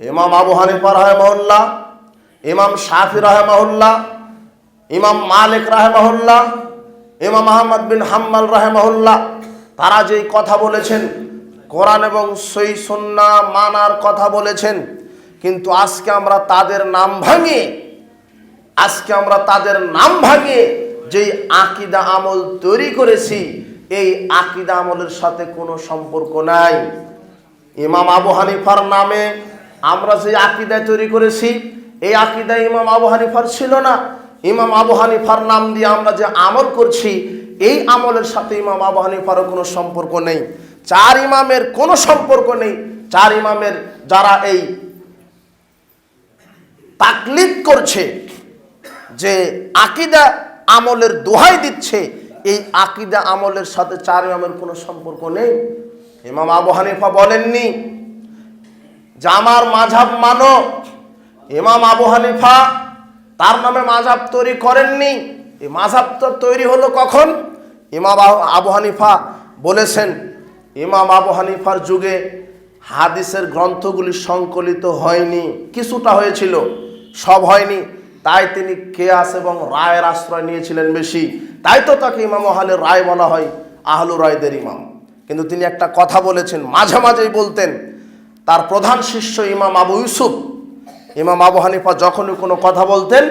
ইমাম আবু হানিফা রাহেমহল্লা ইমাম শাফি রাহেমহল্লা ইমাম মালিক রাহেমহল্লা ইমাম আহমদ বিন হাম্মাল রাহেমহল্লা তারা যেই কথা বলেছেন, কোরআন এবং সই সন্না মানার কথা বলেছেন, কিন্তু আজকে আমরা তাদের নাম ভাঙিয়ে, আজকে আমরা তাদের নাম ভাঙিয়ে যেই আকিদা আমল তৈরি করেছি, এই আকিদা আমলের সাথে কোনো সম্পর্ক নাই। ইমাম আবু হানিফার নামে আমরা যে আকিদা তৈরি করেছি, এই আকিদা ইমাম আবু হানিফার ছিল না। ইমাম আবু হানিফার নাম দিয়ে আমরা যে আমল করছি, এই আমলের সাথে ইমাম আবু হানিফারও কোনো সম্পর্ক নেই। চার ইমামের কোনো সম্পর্ক নেই। চার ইমামের যারা এই তাকলিদ করছে, যে আকিদা আমলের দোহাই দিচ্ছে, এই আকিদা আমলের সাথে চার ইমামের কোনো সম্পর্ক নেই। ইমাম আবু হানিফা বলেননি যে আমার মাঝাব মানো। ইমাম আবু হানিফা তার নামে মাঝাব তৈরি করেননি। এই মাঝাব তো তৈরি হলো কখন? ইমাম আবু- আবু হানিফা বলেছেন, ইমাম আবু হানিফার যুগে হাদিসের গ্রন্থগুলি সংকলিত হয়নি। কিছুটা হয়েছিল, সব হয়নি। তাই তিনি কেয়াস এবং রায়ের আশ্রয় নিয়েছিলেন বেশি। তাই তো তাকে ইমাম আহলের রায় বলা হয়, আহলু রায়দের ইমাম। কিন্তু তিনি একটা কথা বলেছেন, মাঝে মাঝেই বলতেন তার প্রধান শিষ্য ইমাম আবু ইউসুফ। ইমাম আবু হানিফা যখনই কোনো কথা বলতেন,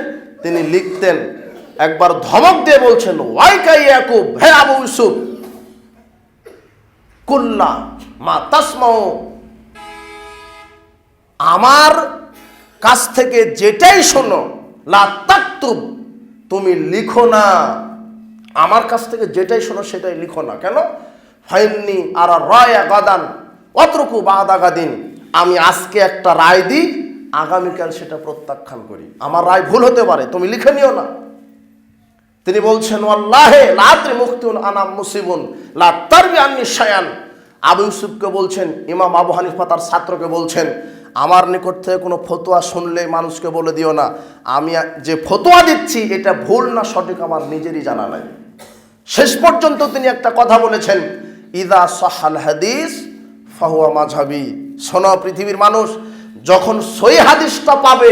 তিনি লিখতেন, একবার ধমক দিয়ে বলছেন ওয়াই কাই ইয়াকুব, হে আবু ইউসুফ কুল্লা মা তাসমাও আমার কাছ থেকে যেটাই শোনো, লা তুমি লিখো না। আমার কাছ থেকে যেটাই শোনো, সেটাই লিখো না। কেন? ফাইননি আর রয়া গাদান। অতটুকু বাদা গাদিন আমি আজকে একটা রায় দিই, আগামীকাল সেটা প্রত্যাখ্যান করি। আমার রায় ভুল হতে পারে, তুমি লিখে নিও না। তিনি বলছেন আল্লাহে লাত্রি মুক্তিউন আনাম মুসিবুন, লা তারবি আন্নি শায়ান। আবু ইউসুফকে বলছেন, ইমাম আবু হানিফা তার ছাত্রকে বলছেন, আমার নিকট থেকে কোনো ফতোয়া শুনলে মানুষকে বলে দিও না। আমি যে ফতোয়া দিচ্ছি, এটা ভুল না সঠিক আমার নিজেরই জানা নাই। শেষ পর্যন্ত তিনি একটা কথা বলেছেন, ইদা সাহাল হাদিস ফাহুয়া মাঝাবি শোনো পৃথিবীর মানুষ, যখন সই হাদিসটা পাবে,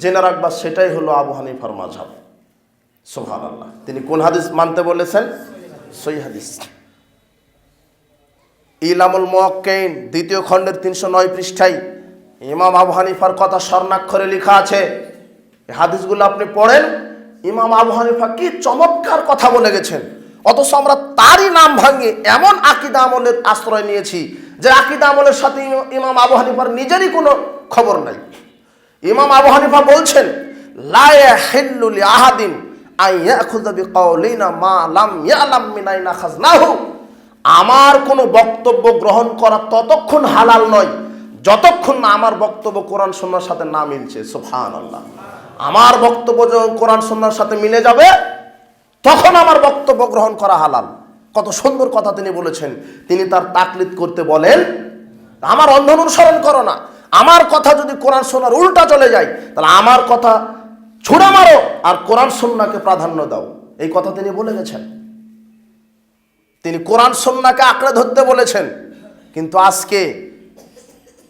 জেনে রাখবা সেটাই হলো আবু হানিফার মাঝাব সোহান আল্লাহ তিনি কোন হাদিস মানতে বলেছেন? সই হাদিস। ইলামুল মোয়াক্কেইন দ্বিতীয় খণ্ডের তিনশো নয় পৃষ্ঠায় ইমাম আবু হানিফার কথা স্বর্ণাক্ষরে লেখা আছে। হাদিসগুলো আপনি পড়েন, ইমাম আবু হানিফা কি চমৎকার কথা বলে গেছেন। অথচ আমরা তারই নাম ভাঙিয়ে এমন আকিদা আমলের আশ্রয় নিয়েছি যে আকিদা আমলের সাথে ইমাম আবু হানিফার নিজেরই কোনো খবর নাই। ইমাম আবু হানিফা বলছেন আহাদিন আমার কোনো বক্তব্য গ্রহণ করা ততক্ষণ হালাল নয়, যতক্ষণ না আমার বক্তব্য কোরআন সুন্নাহর সাথে না মিলছে। সুবহানাল্লাহ। আমার বক্তব্য যখন কোরআন সুন্নাহর সাথে মিলে যাবে তখন আমার বক্তব্য গ্রহণ করা হালাল। কত সুন্দর কথা তিনি বলেছেন। তিনি তার তাকলিদ করতে বলেন, আমার অন্ধ অনুসরণ করো না। আমার কথা যদি কোরআন সোনার উল্টা চলে যায়, তাহলে আমার কথা ছুড়ে মারো আর কোরআন সন্নাকে প্রাধান্য দাও। এই কথা তিনি বলে গেছেন। তিনি কোরআন সন্নাকে আঁকড়ে ধরতে বলেছেন। কিন্তু আজকে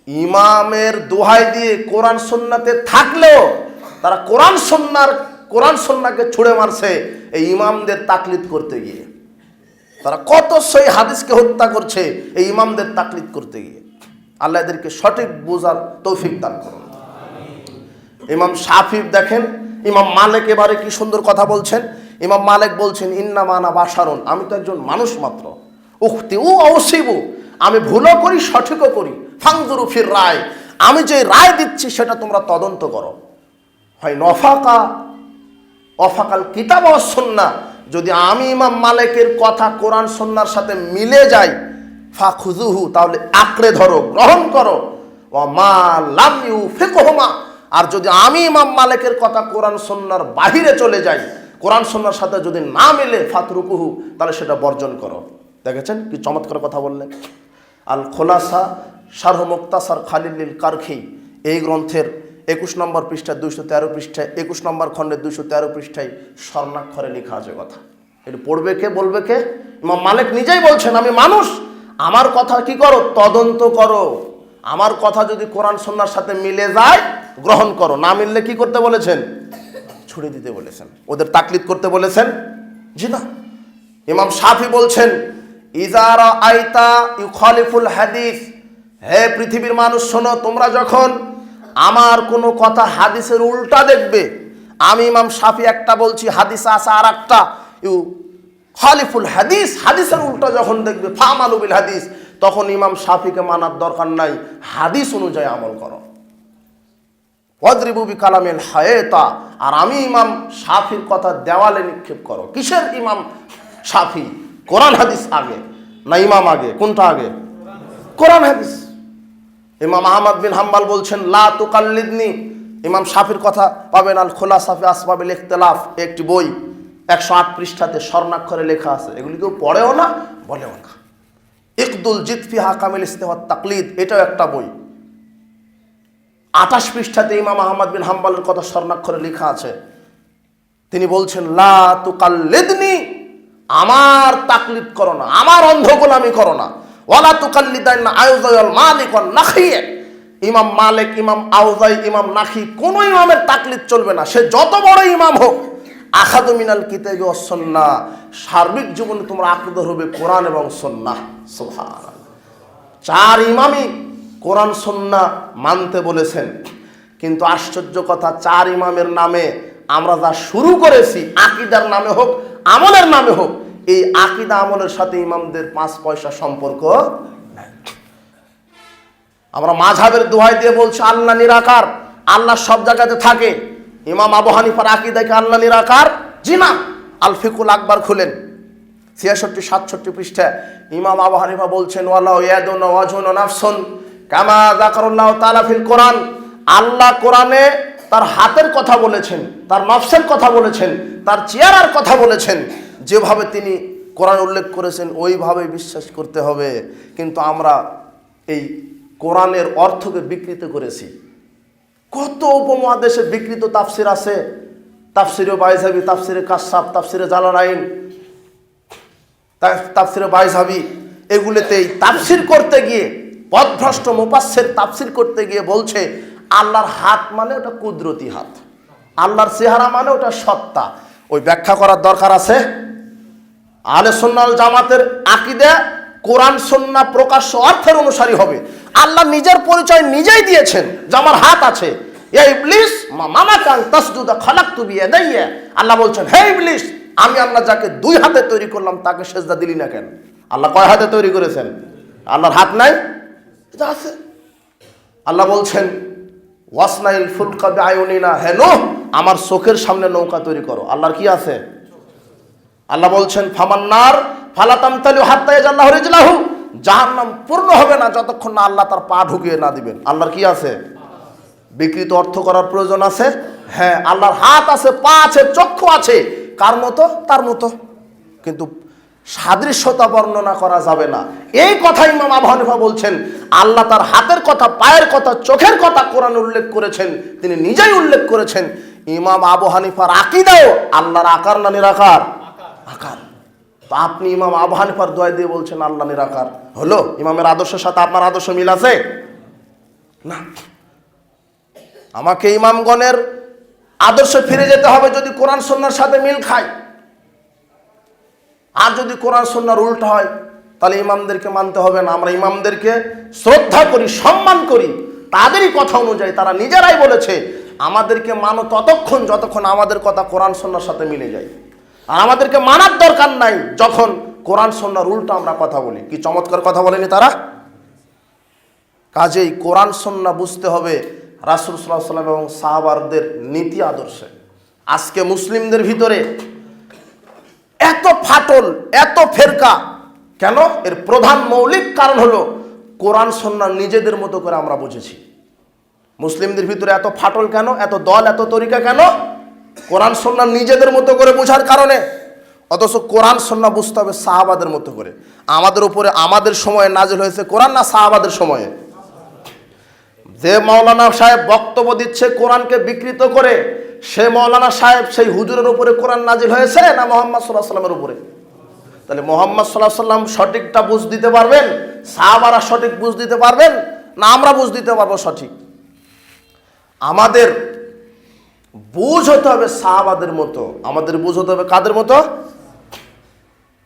ইমামের দোহাই দিয়ে কোরআন সন্নাতে থাকলেও তারা কোরআন সন্ন্যার কোরআন সন্নাকে ছুড়ে মারছে এই ইমামদের তাকলিদ করতে গিয়ে। তারা কত সেই হাদিসকে হত্যা করছে এই ইমামদের তাকলিদ করতে গিয়ে। আল্লাহ এদেরকে সঠিক বোঝার তৌফিক দান করুন। ইমাম শাফিব দেখেন, ইমাম মালিক এবারে কি সুন্দর কথা বলছেন। ইমাম মালিক বলছেন ইন্না মানা বাসারণ আমি তো একজন মানুষ মাত্র। উক্তি ও অবশ্যইবু আমি ভুলও করি, সঠিকও করি। ফাংদুরু ফির রায়, আমি যে রায় দিচ্ছি সেটা তোমরা তদন্ত করো। হয় নফাকা অফাকাল কিতাব সন্না। যদি আমি ইমাম মালিকের কথা কোরআন সন্ন্যার সাথে মিলে যাই ফা খুজুহু তাহলে আঁকড়ে ধরো, গ্রহণ করো। ও মা লাম ইউ ফেকোহমা আর যদি আমি ইমাম মালিকের কথা কোরআন সন্ন্যার বাহিরে চলে যাই, কোরআন সন্ন্যার সাথে যদি না মিলে, ফাতরুকুহু, তাহলে সেটা বর্জন করো। দেখেছেন কি চমৎকার কথা বললেন? আল খোলাসা শারহ মুক্তাসার খালিল কারখি এই গ্রন্থের একুশ নম্বর পৃষ্ঠায় দুইশো তেরো পৃষ্ঠায়, একুশ নম্বর খণ্ডের দুইশো তেরো পৃষ্ঠায় স্বর্ণাক্ষরে লেখা আছে কথা। এটা পড়বে কে, বলবে কে? ইমাম মালিক নিজেই বলছেন, আমি মানুষ, আমার কথা কি করো? তদন্ত করো। আমার কথা যদি কোরআন সন্ন্যার সাথে মিলে যায়, গ্রহণ করো। না মিললে কি করতে বলেছেন? ছুড়ে দিতে বলেছেন। ওদের তাকলিদ করতে বলেছেন? জি না। ইমাম সাফি বলছেন ইজারা আইতা ইউ খলিফুল হাদিস। হে পৃথিবীর মানুষ, শোনো, তোমরা যখন আমার কোনো কথা হাদিসের উল্টা দেখবে। আমি ইমাম সাফি একটা বলছি, হাদিস আসা আর একটা ইউ, খলিফুল হাদিস, হাদিসের উল্টা যখন দেখবে ফামালুবিল হাদিস, তখন ইমাম সাফিকে মানার দরকার নাই। হাদিস অনুযায়ী আমল করো। ওয়াদ্রিবুবি কালামেল হায়েতা, আর আমি ইমাম সাফির কথা দেওয়ালে নিক্ষেপ করো। কিসের ইমাম সাফি কোরআন হাদিস আগে, না ইমাম আগে? কোনটা আগে? কোরআন হাদিস। ইমাম আহমদ বিন হাম্বাল বলছেন, লা তুকাল্লিদনি। ইমাম সাফির কথা পাবেন, আল খোলা সাফি আসবাবিল ইখতলাফ। একটি বই, একশো আট পৃষ্ঠাতে স্বর্ণাক্ষরে লেখা আছে। এগুলি কেউ পড়েও না, বলেও না। ইকদুল জিতফি হাকামিল ইস্তেহাত তাকলিদ, এটাও একটা বই। আঠাশ পৃষ্ঠাতে ইমাম আহমদ বিন হাম্বালের কথা স্বর্ণাক্ষরে লেখা আছে। তিনি বলছেন, লা তুকাল্লিদনি। আমার তাকলিদ করো না, আমার অন্ধ গোলামি করো না। ওয়ালা তুকাল্লিদান না আয়ুজাল মালিক নাখিয়ে ইমাম মালিক, ইমাম আউজাই, ইমাম নাখি, কোন ইমামের তাকলিদ চলবে না। সে যত বড় ইমাম হোক, আখাদু মিনাল কিতাবি সুন্নাহ সার্বিক জীবনে তোমরা আকিদ হবে কোরআন এবং সুন্নাহ সুবহানাল্লাহ। চার ইমামই কোরআন, সন্না মানতে বলেছেন। কিন্তু আশ্চর্য কথা, চার ইমামের নামে আমরা যা শুরু করেছি, আকিদার নামে হোক, আমলের নামে হোক এই আকিদা আমলের সাথে ইমামদের পাঁচ পয়সা সম্পর্ক। আমরা মাঝাবের দোহাই দিয়ে বলছি, আল্লাহ নিরাকার, আল্লাহ সব জায়গাতে থাকে। ইমাম আবু হানিফার আকিদাকে আল্লাহ নিরাকার? জি না। আল ফিকুল আকবর খুলেন। ছিয়াষট্টি, সাতষট্টি পৃষ্ঠা ইমাম আবু হানিফা বলছেন নাফসুন কামা যাকারুল্লাহ তাআলা ফিল কোরআন। আল্লাহ কোরআনে তার হাতের কথা বলেছেন, তার নফসের কথা বলেছেন, তার চেয়ারার কথা বলেছেন। যেভাবে তিনি কোরআন উল্লেখ করেছেন, ওইভাবে বিশ্বাস করতে হবে। কিন্তু আমরা এই কোরআনের অর্থকে বিকৃত করেছি। কত উপমহাদেশে বিকৃত তাফসির আছে? তাফসিরে বাইজাবি, তাফসিরে কাসাব তাফসিরে জালালাইন তাফসিরে বাইজাবি। এগুলোতেই তাফসির করতে গিয়ে পথভ্রষ্ট মুপাস্সের তাফসির করতে গিয়ে বলছে, আল্লাহর হাত মানে ওটা কুদরতি হাত। আল্লাহর চেহারা মানে ওটা সত্তা। ওই ব্যাখ্যা করার দরকার আছে? আলে সন্ন্যাল জামাতের আকিদা কোরআন সন্না প্রকাশ্য অর্থের অনুসারী হবে। আল্লাহ নিজের পরিচয় নিজেই দিয়েছেন যে আমার হাত আছে। এ ইবলিস মামা কাং তাসজুদা খালাক তুবি এদাইয়া আল্লাহ বলছেন, হে ইবলিস, আমি আল্লাহ যাকে দুই হাতে তৈরি করলাম, তাকে সেজদা দিলি না কেন? আল্লাহ কয় হাতে তৈরি করেছেন? আল্লাহর হাত নাই? আছে। আল্লাহ বলছেন, ওয়াসনাইল ফুলকা আয়ুনিনা হেন আমার চোখের সামনে নৌকা তৈরি করো। আল্লাহর কি আছে? আল্লাহ বলছেন, ফামান্নার ফালাতাম তালু হাত্তায় জাল্লাহ রিজলাহু। জাহান্নাম পূর্ণ হবে না যতক্ষণ না আল্লাহ তার পা ঢুকিয়ে না দিবেন। আল্লাহর কি আছে? বিকৃত অর্থ করার প্রয়োজন আছে? হ্যাঁ আল্লাহর হাত আছে, পা আছে, চক্ষু আছে। কার মতো? তার মতো। কিন্তু সাদৃশ্যতা বর্ণনা করা যাবে না। এই কথা ইমাম আবু হানিফা বলছেন, আল্লাহ তার হাতের কথা, পায়ের কথা, চোখের কথা কোরআন উল্লেখ করেছেন, তিনি নিজেই উল্লেখ করেছেন। ইমাম আবু হানিফার আকিদাও আল্লাহর আকার না নিরাকার। আকার তো আপনি ইমাম আবু হানিফার দোয়া দিয়ে বলছেন আল্লাহ নিরাকার। হলো? ইমামের আদর্শের সাথে আপনার আদর্শ মিল আছে? না। আমাকে ইমামগণের আদর্শ ফিরে যেতে হবে যদি কোরআন সন্ন্যার সাথে মিল খায়। আর যদি কোরআন সন্ন্যার উল্টা হয়, তাহলে ইমামদেরকে মানতে হবে না। আমরা ইমামদেরকে শ্রদ্ধা করি, সম্মান করি। তাদেরই কথা অনুযায়ী তারা নিজেরাই বলেছে, আমাদেরকে মানো ততক্ষণ যতক্ষণ আমাদের কথা কোরআন সন্ন্যার সাথে মিলে যায়। আর আমাদেরকে মানার দরকার নাই যখন কোরআন সন্ন্যার উল্টা আমরা কথা বলি। কি চমৎকার কথা বলেনি তারা? কাজেই কোরআন, সন্না বুঝতে হবে রাসুল সাল্লাহ সাল্লাম এবং সাহাবারদের নীতি আদর্শে। আজকে মুসলিমদের ভিতরে এত ফাটল, এত ফেরকা, কেন? এর প্রধান মৌলিক কারণ হলো কোরআন, সন্না নিজেদের মতো করে আমরা বুঝেছি। মুসলিমদের ভিতরে এত ফাটল কেন? এত দল, এত তরিকা কেন? কোরআন সন্না নিজেদের মতো করে বোঝার কারণে, অথচ কোরআন সন্না বুঝতে হবে সাহাবাদের মতো করে। আমাদের উপরে আমাদের সময়ে নাজিল হয়েছে কোরআন না সাহাবাদের সময়ে? যে মৌলানা সাহেব বক্তব্য দিচ্ছে কোরআনকে বিকৃত করে, সে মৌলানা সাহেব সেই হুজুরের উপরে কোরআন নাজিল হয়েছে না মোহাম্মদ সাল্লাহ সাল্লামের উপরে? তাহলে মোহাম্মদ সাল্লাহ সাল্লাম সঠিকটা বুঝ দিতে পারবেন? সাহাবারা সঠিক বুঝ দিতে পারবেন? না আমরা বুঝ দিতে পারব সঠিক? আমাদের বুঝ হতে হবে সাহাবাদের মতো। আমাদের বুঝ হতে হবে কাদের মতো?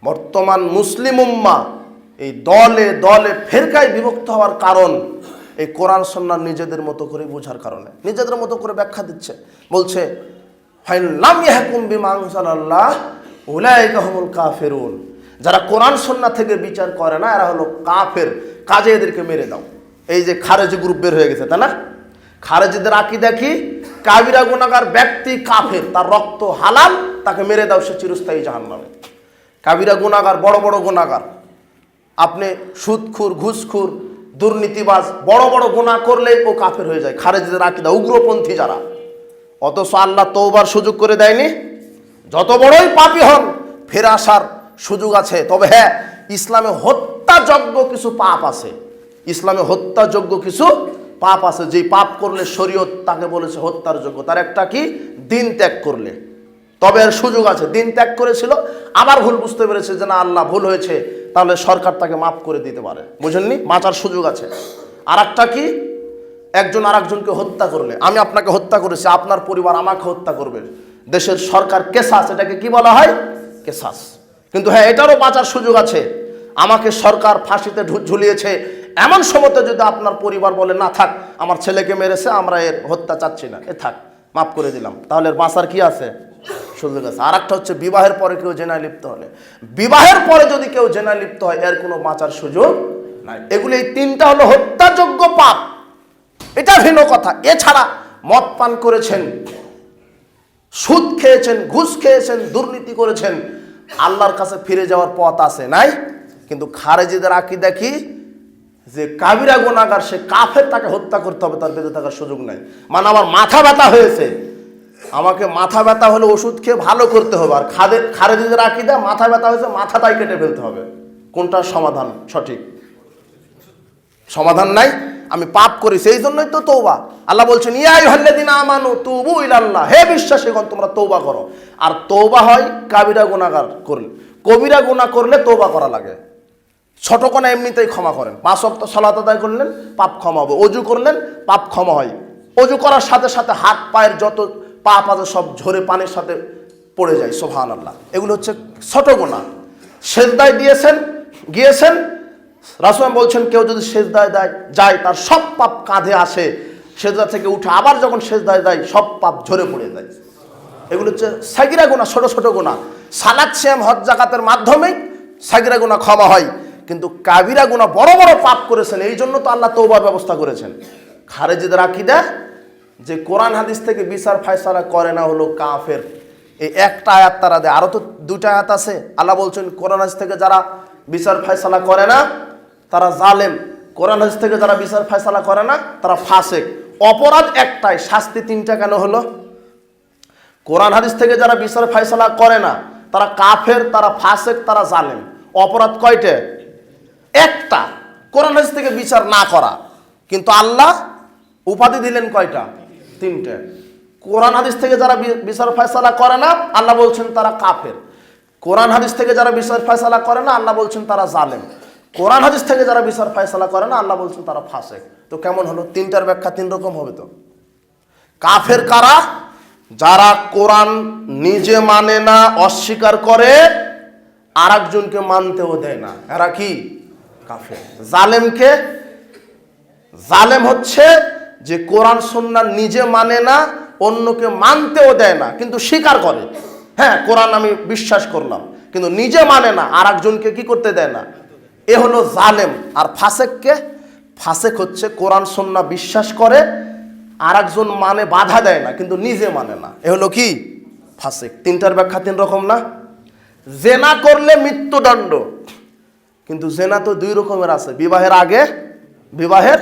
বর্তমান মুসলিম উম্মা এই দলে দলে ফেরকায় বিভক্ত হওয়ার কারণ এই কোরআন সন্ন্যার নিজেদের মতো করে বোঝার কারণে। নিজেদের মতো করে ব্যাখ্যা দিচ্ছে। বলছে কাফিরুন। যারা কোরআন সন্না থেকে বিচার করে না, এরা হলো কাফের। কাজে এদেরকে মেরে দাও। এই যে খারেজি গ্রুপ বের হয়ে গেছে, তাই না? খারেজিদের আকি দেখি কাবিরা গুণাগার ব্যক্তি কাফের, তার রক্ত হালাল, তাকে মেরে দাও, সে চিরস্থায়ী জাহান্নামে। কাবিরা গুণাগার বড় বড় গুণাগার আপনি সুদখুর, ঘুষখুর, দুর্নীতিবাজ, বড় বড় গুণা করলেই ও কাফের হয়ে যায়। খারেজিদের আকিদা, উগ্রপন্থী যারা। অথচ আল্লাহ তৌবার সুযোগ করে দেয়নি। যত বড়ই পাপি হন, ফেরে আসার সুযোগ আছে। তবে হ্যাঁ ইসলামে হত্যাযোগ্য কিছু পাপ আছে। ইসলামে হত্যাযোগ্য কিছু পাপ আছে, যেই পাপ করলে শরীয়ত তাকে বলেছে হত্যার যোগ্য, তার একটা কি? দিন ত্যাগ করলে। তবে এর সুযোগ আছে, দিন ত্যাগ করেছিল, আবার ভুল বুঝতে পেরেছে যে না, আল্লাহ ভুল হয়েছে, তাহলে সরকার তাকে মাফ করে দিতে পারে। বুঝেননি? বাঁচার সুযোগ আছে। আর একটা কি? একজন আরেকজনকে হত্যা করলে। আমি আপনাকে হত্যা করেছি, আপনার পরিবার আমাকে হত্যা করবে। দেশের সরকার কেসাস, এটাকে কি বলা হয়? কেসাস। কিন্তু হ্যাঁ এটারও বাঁচার সুযোগ আছে। আমাকে সরকার ফাঁসিতে ঝুলিয়েছে এমন সময়তে যদি আপনার পরিবার বলে, না, থাক, আমার ছেলেকে মেরেছে, আমরা এর হত্যা চাচ্ছি না। এ, থাক, মাফ করে দিলাম। তাহলে এর বাঁচার কি আছে? সুযোগ আছে। আর একটা হচ্ছে, বিবাহের পরে কেউ জেনায় লিপ্ত হলে। বিবাহের পরে যদি কেউ জেনায় লিপ্ত হয়, এর কোনো বাঁচার সুযোগ নাই। এগুলি এই তিনটা হলো হত্যাযোগ্য পাপ। এটা ভিন্ন কথা। এছাড়া মদ পান করেছেন, সুদ খেয়েছেন, ঘুষ খেয়েছেন, দুর্নীতি করেছেন, আল্লাহর কাছে ফিরে যাওয়ার পথ আছে, নাই? কিন্তু খারেজিদের আঁকি দেখি যে কাবিরা গোনাগার সে কাফের তাকে হত্যা করতে হবে, তার বেঁচে থাকার সুযোগ নাই। মানে আমার মাথা ব্যথা হয়েছে। আমাকে মাথা ব্যথা হলে ওষুধ খেয়ে ভালো করতে হবে। আর খাদের খারেজিদের আঁকিদা, মাথা ব্যথা হয়েছে, মাথাটাই কেটে ফেলতে হবে। কোনটার সমাধান? সঠিক। সমাধান নাই? আমি পাপ করি, সেই জন্যই তো তৌবা আল্লাহ বলছেন ইয়াই হল্লেদিন আমানু তুবু ইলাল্লাহ। হে বিশ্বাসীগণ তোমরা তৌবা করো। আর তৌবা হয় কাবিরা গুণাগার করলে কবিরা গুণা করলে তৌবা করা লাগে। ছোট কোনা এমনিতেই ক্ষমা করেন। পাঁচ অক্ত সলাত আদায় করলেন, পাপ ক্ষমা হবে। অজু করলেন, পাপ ক্ষমা হয়। অজু করার সাথে সাথে হাত, পায়ের যত পাপ আছে সব ঝরে পানির সাথে পড়ে যায় সোহান আল্লাহ এগুলো হচ্ছে ছোট গোনা সেজদায় দিয়েছেন, গিয়েছেন। রাসুলাম বলছেন, কেউ যদি সেজদায় দেয়, যায়, তার সব পাপ কাঁধে আসে। সেজদা থেকে উঠে আবার যখন সেজদায় দেয়, সব পাপ ঝরে পড়ে যায়। এগুলো হচ্ছে সাগিরা গোনা ছোট ছোট গোনা সালাদ শ্যাম হজ, জাকাতের মাধ্যমেই সাগিরা গোনা ক্ষমা হয়। কিন্তু কাবিরা গুণা বড় বড় পাপ করেছেন, এই জন্য তো আল্লাহ তৌবার ব্যবস্থা করেছেন। খারেজিদের আকিদা, যে কোরআন হাদিস থেকে বিচার ফায়সালা করে না হলো কাফের। এই একটা আয়াত তারা দেয় আরও তো দুইটা আয়াত আছে। আল্লাহ বলছেন, কোরআন হাদিস থেকে যারা বিচার ফায়সালা করে না, তারা জালেম। কোরআন হাদিস থেকে যারা বিচার ফায়সালা করে না, তারা ফাসেক। অপরাধ একটাই, শাস্তি তিনটা কেন হলো? কোরআন হাদিস থেকে যারা বিচার ফায়সালা করে না, তারা কাফের, তারা ফাসেক, তারা জালেম। অপরাধ কয়টে? একটা, কোরআন হাদিস থেকে বিচার না করা। কিন্তু আল্লাহ উপাধি দিলেন কয়টা? তিনটে। কোরআন হাদিস থেকে যারা বিচার ফায়সালা করে না, আল্লাহ বলছেন তারা কাফের। কোরআন হাদিস থেকে যারা বিচার ফায়সালা করে না, আল্লাহ বলছেন তারা জালেম। কোরআন হাদিস থেকে যারা বিচার ফায়সালা করে না, আল্লাহ বলছেন তারা ফাসেক। তো কেমন হলো? তিনটার ব্যাখ্যা তিন রকম হবে তো। কাফের কারা? যারা কোরআন নিজে মানে না, অস্বীকার করে আর মানতেও দেয় না। এরা কি? কাফের। জালেমকে, জালেম হচ্ছে যে কোরআন, সন্না নিজে মানে না, অন্যকে মানতেও দেয় না, কিন্তু স্বীকার করে। হ্যাঁ কোরআন আমি বিশ্বাস করলাম, কিন্তু নিজে মানে না আর একজনকে কি করতে দেয় না? এ হলো জালেম। আর ফাসেককে, ফাসেক হচ্ছে কোরআন, সন্না বিশ্বাস করে আর একজন মানে বাধা দেয় না, কিন্তু নিজে মানে না। এ হলো কি? ফাসেক। তিনটার ব্যাখ্যা তিন রকম না? জেনা করলে মৃত্যুদণ্ড। কিন্তু জেনা তো দুই রকমের আছে, বিবাহের আগে, বিবাহের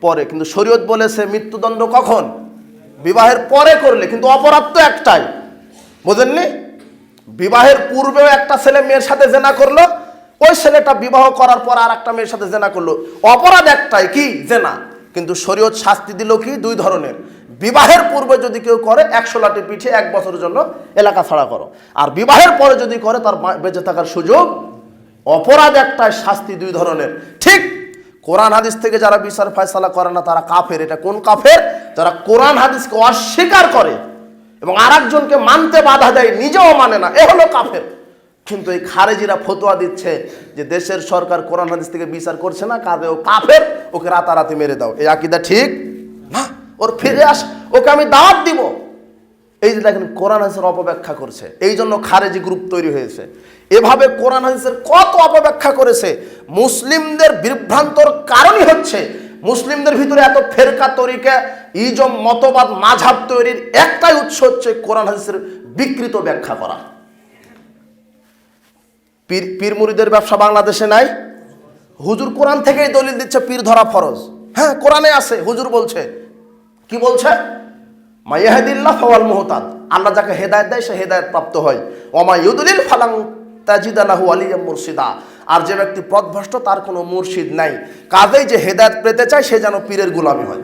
পরে। কিন্তু শরীয়ত বলেছে মৃত্যুদণ্ড কখন? বিবাহের পরে করলে, কিন্তু অপরাধ তো একটাই। বোঝেননি? বিবাহের পূর্বেও একটা ছেলে মেয়ের সাথে জেনা করল, ওই ছেলেটা বিবাহ করার পর আর একটা মেয়ের সাথে জেনা করল। অপরাধ একটাই কি? জেনা। কিন্তু শরীয়ত শাস্তি দিল কি? দুই ধরনের। বিবাহের পূর্বে যদি কেউ করে, একশো লাঠি পিঠে এক বছরের জন্য এলাকা ছাড়া করো। আর বিবাহের পরে যদি করে, তার বেঁচে থাকার সুযোগ অপরাধ একটাই, শাস্তি দুই ধরনের। ঠিক কোরআন হাদিস থেকে যারা বিচার ফয়সালা করে না, তারা কাফের। এটা কোন কাফের? যারা কোরআন হাদিসকে অস্বীকার করে এবং আরেকজনকে মানতে বাধা দেয়, নিজেও মানে না, এ হলো কাফের। কিন্তু এই খারেজিরা ফতোয়া দিচ্ছে যে দেশের সরকার কোরআন হাদিস থেকে বিচার করছে না, কাজে ও কাফের, ওকে রাতারাতি মেরে দাও। এই আকিদা ঠিক না? ওর ফিরে আস, ওকে আমি দাওয়াত দিব। এই যে দেখেন কোরআন হাদিসের অপব্যাখ্যা করছে, এই জন্য খারেজি গ্রুপ তৈরি হয়েছে। এভাবে কোরআন হাদিসের কত অপব্যাখ্যা করেছে, মুসলিমদের বিভ্রান্তর কারণই হচ্ছে মুসলিমদের ভিতরে এত ফেরকা তরিকা, ইজম, মতবাদ, মাঝাব তৈরির একটাই উৎস হচ্ছে কোরআন হাদিসের বিকৃত ব্যাখ্যা করা। পীর পীর মুরিদের ব্যবসা বাংলাদেশে নাই? হুজুর কোরআন থেকেই দলিল দিচ্ছে, পীর ধরা ফরজ। হ্যাঁ কোরআনে আছে, হুজুর বলছে। কি বলছে? মাইয়াহাদিল্লাহ ফওয়াল মুহতাদ। আল্লাহ যাকে হেদায়েত দেয়, সে হেদায়েত প্রাপ্ত হয়। ওমা ইউদুলিল ফালাং তাজিদালাহু আলিয়া মুর্শিদা। আর যে ব্যক্তি পথভ্রষ্ট, তার কোনো মুর্শিদ নাই। কাজেই যে হেদায়েত পেতে চায়, সে যেন পীরের গোলামি হয়।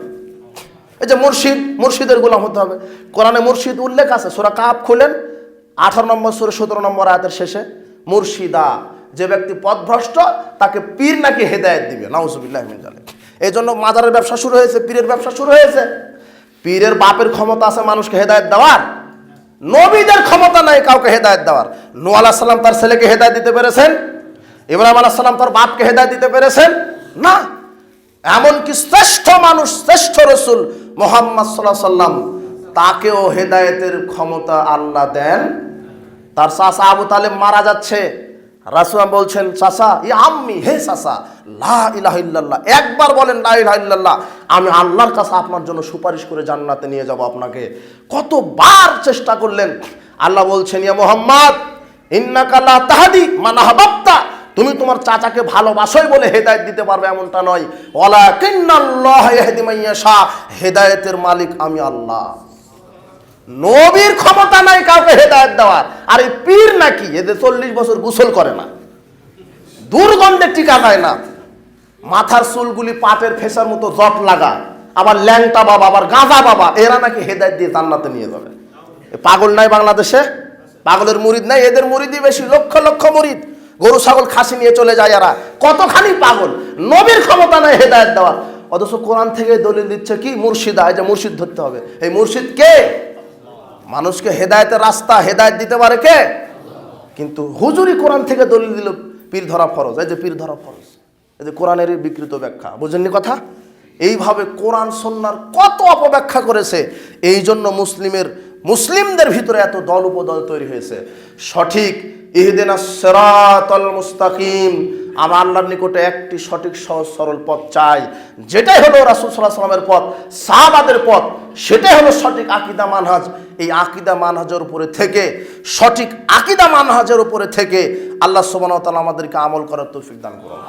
এই যে মুর্শিদ, মুর্শিদের গোলাম হতে হবে। কোরআনে মুর্শিদ উল্লেখ আছে, সোরা কাপ খুলেন, আঠারো নম্বর সুরে, সতেরো নম্বর আয়াতের শেষে। মুর্শিদা, যে ব্যক্তি পথভ্রষ্ট, তাকে পীর নাকি হেদায়েত দিবে। নাউজুবিল্লাহ মিন জালিক এই জন্য মাজারের ব্যবসা শুরু হয়েছে, পীরের ব্যবসা শুরু হয়েছে। পীরের বাপের ক্ষমতা আছে মানুষকে হেদায়ত দেওয়ার। নবীদের ক্ষমতা নাই কাউকে হেদায়ত দেওয়ার। নু আলাহ সাল্লাম তার ছেলেকে হেদায়েত দিতে পেরেছেন? ইব্রাহিম আলাহ সাল্লাম তার বাপকে হেদায়েত দিতে পেরেছেন? না। এমনকি শ্রেষ্ঠ মানুষ, শ্রেষ্ঠ রসুল মোহাম্মদ সাল্লাহ সাল্লাম, তাকেও হেদায়েতের ক্ষমতা আল্লাহ দেন। তার চাষা আবু তালেব মারা যাচ্ছে। রাসুলাম বলছেন চাষা ই আম্মি, হে চাষা লা ইলাহা ইল্লাল্লাহ, একবার বলেন লা ইলাহা ইল্লাল্লাহ, আমি আল্লাহর কাছে আপনার জন্য সুপারিশ করে জান্নাতে নিয়ে যাব আপনাকে। কতবার চেষ্টা করলেন। আল্লাহ বলছেন, ইয়া মোহাম্মদ, ইন্নাকা লা তাহাদি মান আহবাবতা, তুমি তোমার চাচাকে ভালোবাসোই বলে হেদায়েত দিতে পারবে এমনটা নয়। ওয়ালা কিন্নাল্লাহ ইয়াহদি মান ইয়াশা, হেদায়েতের মালিক আমি আল্লাহ। নবীর ক্ষমতা নাই কাউকে হেদায়ত দেওয়ার। আর এই পীর নাকি এদের চল্লিশ বছর গোসল করে না। দুর্গন্ধে টিকা দেয় না। মাথার চুলগুলি পাটের ফেসার মতো জট লাগা। আবার ল্যাংটা বাবা, আবার গাঁজা বাবা, এরা নাকি হেদায়ত দিয়ে জান্নাতে নিয়ে যাবে। পাগল নাই বাংলাদেশে? পাগলের মুরিদ নাই? এদের মুরিদই বেশি, লক্ষ লক্ষ মুরিদ। গরু, ছাগল, খাসি নিয়ে চলে যায় এরা। কতখানি পাগল? নবীর ক্ষমতা নাই হেদায়ত দেওয়ার। অথচ কোরআন থেকে দলিল দিচ্ছে কি? মুর্শিদা, এই যে মুর্শিদ ধরতে হবে। এই মুর্শিদ কে? মানুষকে হেদায়তের রাস্তা, হেদায়ত দিতে পারে কে? কিন্তু হুজুরি কোরআন থেকে দলিল দিল, পীর ধরা ফরজ। এই যে পীর ধরা ফরজ, এই যে কোরআনের বিকৃত ব্যাখ্যা, বুঝেননি কথা? এইভাবে কোরআন সন্ন্যার কত অপব্যাখ্যা করেছে, এই জন্য মুসলিমের, মুসলিমদের ভিতরে এত দল উপদল তৈরি হয়েছে। সঠিক ইহদিনা সেরাতল মুস্তাকিম, আমার আল্লাহর নিকটে একটি সঠিক, সহজ, সরল পথ চাই। যেটাই হলো রাসুল সাল্লাহ সাল্লামের পথ, সাহাবাদের পথ, সেটাই হলো সঠিক আকিদা, মানহাজ। এই আকিদা মানহাজের উপরে থেকে, সঠিক আকিদা মানহাজের উপরে থেকে আল্লাহ ওয়া আমাদেরকে আমল করার তৌফিক দান করুন।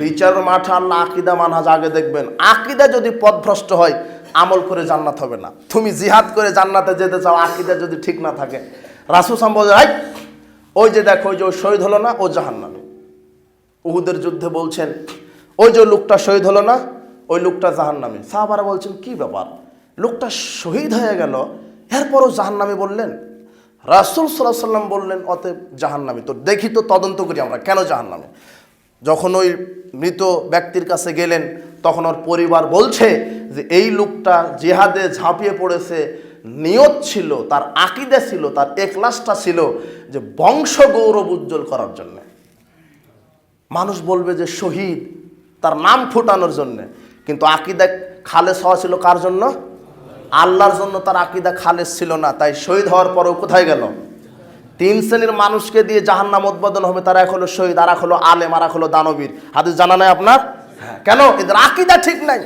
বিচার মাঠে আল্লাহ আকিদা মানহাজ আগে দেখবেন। আকিদা যদি পথভ্রষ্ট হয়, আমল করে জান্নাত হবে না। তুমি জিহাদ করে জান্নাতে যেতে চাও, আকিদা যদি ঠিক না থাকে। রাসুল সম্বল ওই যে দেখো ওই যে শহীদ হলো না, ও জাহান্নামে। উহুদের যুদ্ধে বলছেন, ওই যে লোকটা শহীদ হলো না, ওই লোকটা জাহান্নামে। সাহাবারা বলছেন, কি ব্যাপার? লোকটা শহীদ হয়ে গেল এরপরও জাহান্নামে বললেন, রাসুল সাল্লাহ সাল্লাম বললেন, অতএব জাহান্নামে তো দেখি তো তদন্ত করি আমরা, কেন জাহান্নামে? যখন ওই মৃত ব্যক্তির কাছে গেলেন, তখন ওর পরিবার বলছে যে, এই লোকটা জেহাদে ঝাঁপিয়ে পড়েছে, নিয়ত ছিল, তার আকিদা ছিল, তার একলাসটা ছিল যে বংশ গৌরব উজ্জ্বল করার জন্যে। মানুষ বলবে যে শহীদ, তার নাম ফুটানোর জন্যে, কিন্তু আকিদা খালেস হওয়া ছিল কার জন্য? আল্লাহর জন্য তার আকিদা খালেস ছিল না তাই শহীদ হওয়ার পরেও কোথায় গেল? তিন শ্রেণির মানুষকে দিয়ে জাহান্নাম উদ্বোধন হবে তারা এক হলো শহীদ আর এক হলো আলেম আর এক হলো দানবীর। হাদিস জানা নাই আপনার? কেন? এদের আকিদা ঠিক নাই।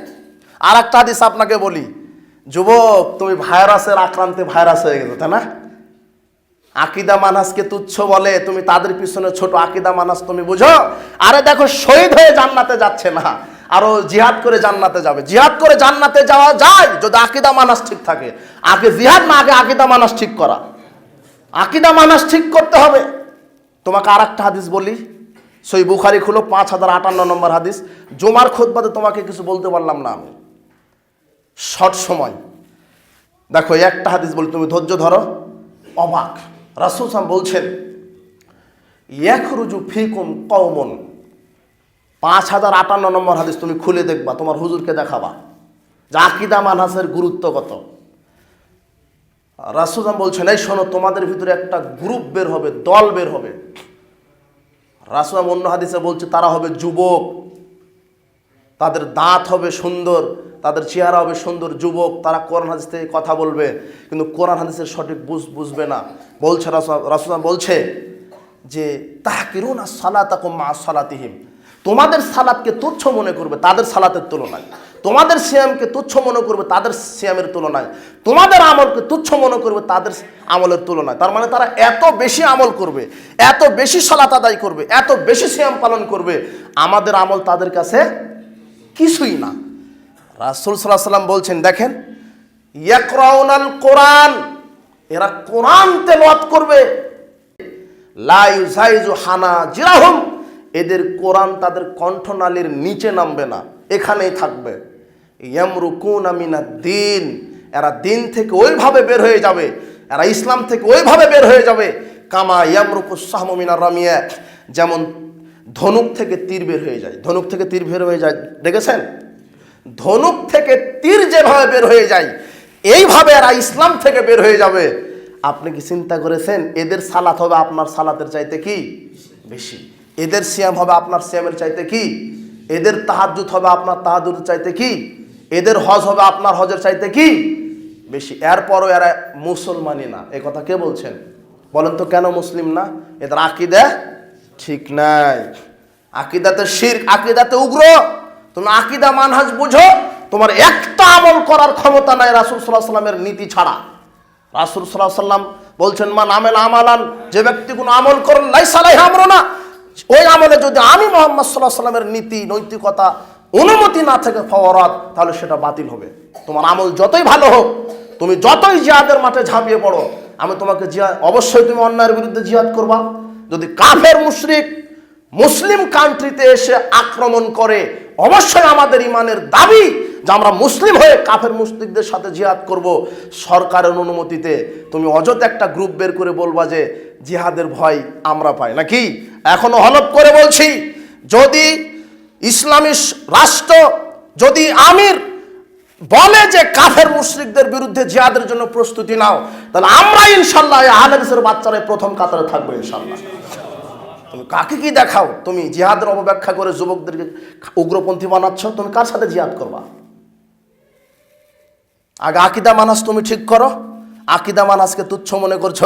আর একটা হাদিস আপনাকে বলি যুবক তুমি ভাইরাসের আক্রান্তে ভাইরাস হয়ে গেছো তাই না? আকিদা মানহাসকে তুচ্ছ বলে তুমি তাদের পিছনে ছোট আকিদা মানহাস তুমি বুঝো? আরে দেখো শহীদ হয়ে জান্নাতে যাচ্ছে না। আরও জিহাদ করে জান্নাতে যাবে। জিহাদ করে জান্নাতে যাওয়া যায় যদি আকিদা মানাস ঠিক থাকে। আগে জিহাদ না আগে আকিদা মানাস ঠিক করা। আকিদা মানাস ঠিক করতে হবে। তোমাকে আর একটা হাদিস বলি। সই বুখারি খুলো পাঁচ হাজার আটান্ন নম্বর হাদিস। জমার খোদবাদে তোমাকে কিছু বলতে পারলাম না আমি। শর্ট সময়। দেখো, একটা হাদিস বলি, তুমি ধৈর্য ধরো। অবাক। রাসুল সাম বলছেন, ইয়াখরুজু ফিকুম কওমন। পাঁচ হাজার আটান্ন নম্বর হাদিস তুমি খুলে দেখবা, তোমার হুজুরকে দেখাবা যে আকিদা মানহাসের গুরুত্ব কত। রাসুদাম বলছেন, এই শোনো, তোমাদের ভিতরে একটা গ্রুপ বের হবে, দল বের হবে। রাসুদাম অন্য হাদিসে বলছে, তারা হবে যুবক, তাদের দাঁত হবে সুন্দর, তাদের চেহারা হবে সুন্দর, যুবক, তারা কোরআন হাদিস থেকে কথা বলবে, কিন্তু কোরআন হাদিসের সঠিক বুঝ বুঝবে না। বলছে রাসুদাম বলছে যে, তাহকিরুন সালাতাকুম মা সালাতিহিম। তোমাদের সালাতকে তুচ্ছ মনে করবে, তাদের সালাতের তুলনায়। তোমাদের সিয়ামকে তুচ্ছ মনে করবে, তাদের সিয়ামের তুলনায়। তোমাদের আমলকে তুচ্ছ মনে করবে, তাদের আমলের তুলনায়। তার মানে তারা এত বেশি আমল করবে, এত বেশি সালাত আদায় করবে, এত বেশি সিয়াম পালন করবে, আমাদের আমল তাদের কাছে কিছুই না। রাসুল সাল্লাহ সাল্লাম বলছেন, দেখেন, ইয়াকরাউনাল কোরআন, এরা কোরআন তেলাওয়াত করবে। লাইজাইজু হানা জিরাহুম এদের কোরআন তাদের কণ্ঠনালীর নিচে নামবে না, এখানেই থাকবে। ইয়ামরুকুন আমিনা দিন এরা দিন থেকে ওইভাবে বের হয়ে যাবে, এরা ইসলাম থেকে ওইভাবে বের হয়ে যাবে, কামা ইয়ামরুকু সাহমিনা রামিয়া, যেমন ধনুক থেকে তীর বের হয়ে যায়। ধনুক থেকে তীর বের হয়ে যায়, দেখেছেন? ধনুক থেকে তীর যেভাবে বের হয়ে যায়, এইভাবে এরা ইসলাম থেকে বের হয়ে যাবে। আপনি কি চিন্তা করেছেন? এদের সালাত হবে আপনার সালাতের চাইতে কি? বেশি। এদের সিয়াম হবে আপনার সিয়ামের চাইতে কি? এদের তাহাজুত হবে আপনার তাহাজুদের চাইতে কি? এদের হজ হবে আপনার হজের চাইতে কি? বেশি। এরপরও এরা মুসলমানই না। এ কথা কে বলছেন? বলেন তো কেন মুসলিম না? এদের আকিদা ঠিক নাই। আকিদাতে শির আকিদাতে উগ্র। তুমি আকিদা, মানহাজ বুঝো। তোমার একটা আমল করার ক্ষমতা নাই রাসুল সাল্লাহ সাল্লামের নীতি ছাড়া। রাসুল সাল্লাহ সাল্লাম বলছেন, মান আমেল আমালান, যে ব্যক্তি কোনো আমল করেন লাই সালাই আমরো না ওই আমলে যদি আমি মোহাম্মদ সাল্লাহ সাল্লামের নীতি, নৈতিকতা, অনুমতি না থাকে ফওয়ারাত তাহলে সেটা বাতিল হবে। তোমার আমল যতই ভালো হোক, তুমি যতই জিহাদের মাঠে ঝাঁপিয়ে পড়ো, আমি তোমাকে জিয়া অবশ্যই তুমি অন্যায়ের বিরুদ্ধে জিহাদ করবা। যদি কাফের, মুশরিক, মুসলিম কান্ট্রিতে এসে আক্রমণ করে, অবশ্যই আমাদের ইমানের দাবি যে আমরা মুসলিম হয়ে কাফের মুসলিকদের সাথে জিহাদ করব, সরকারের অনুমতিতে। তুমি অযথা একটা গ্রুপ বের করে বলবা যে জিহাদের ভয় আমরা পাই। নাকি? এখনও হলপ করে বলছি, যদি ইসলামী রাষ্ট্র, যদি আমির বলে যে কাফের মুশরিকদের বিরুদ্ধে জিহাদের জন্য প্রস্তুতি নাও, তাহলে আমরা ইনশাল্লাহ আহলেদের বাচ্চারা প্রথম কাতারে থাকব ইনশাল্লাহ। তুমি কাকে কি দেখাও? তুমি জিহাদের অপব্যাখ্যা করে যুবকদেরকে উগ্রপন্থী বানাচ্ছ, তুমি কার সাথে জিহাদ করবা? আগে আকিদা মানাস তুমি ঠিক করো। আকিদা মানাসকে তুচ্ছ মনে করছ।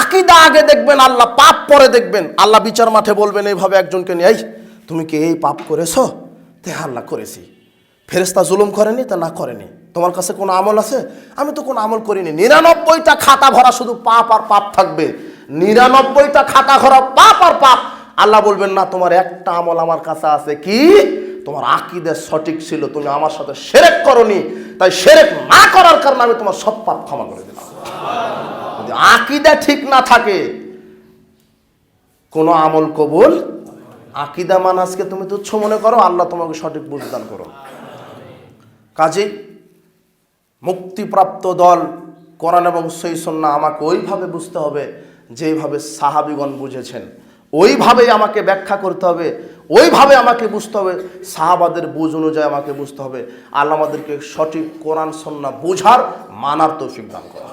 আকিদা আগে দেখবেন, আল্লাহ পাপ পরে দেখবেন। আল্লাহ বিচার মাঠে বলবেন, এইভাবে একজনকে নিয়ে তুমি কি এই পাপ করেছ? তে আল্লাহ করেছি। ফেরেস্তা জুলুম করেনি, তা না করেনি। তোমার কাছে কোনো আমল আছে? আমি তো কোনো আমল করিনি। নিরানব্বইটা খাতা ভরা শুধু পাপ আর পাপ থাকবে। নিরানব্বইটা খাতা ভরা পাপ আর পাপ। আল্লাহ বলবেন, না, তোমার একটা আমল আমার কাছে আছে। কি? তোমার আকিদে সঠিক ছিল, তুমি আমার সাথে সেরেক করনি, তাই সেরেক না করার কারণে আমি তোমার সব পাপ ক্ষমা করে দিলাম। যদি আকিদা ঠিক না থাকে, কোনো আমল কবুল? আকিদা মানাজকে তুমি তুচ্ছ মনে করো, আল্লাহ তোমাকে সঠিক বুঝদান করো কাজেই মুক্তিপ্রাপ্ত দল, কোরআন এবং সৈসন্না আমাকে ওইভাবে বুঝতে হবে যেইভাবে সাহাবিগণ বুঝেছেন। ওইভাবেই আমাকে ব্যাখ্যা করতে হবে ওইভাবে আমাকে বুঝতে হবে সাহাবাদের বুঝ অনুযায়ী আমাকে বুঝতে হবে আল্লাহ আমাদেরকে সঠিক কোরআন সন্না বোঝার মানার তৌফিক দান করা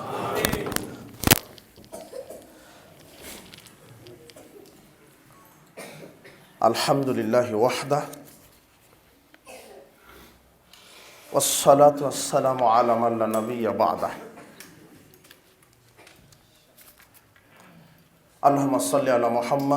আলহামদুলিল্লাহ ওয়াহদা والصلاة والسلام على من لا نبي بعده اللهم صل على محمد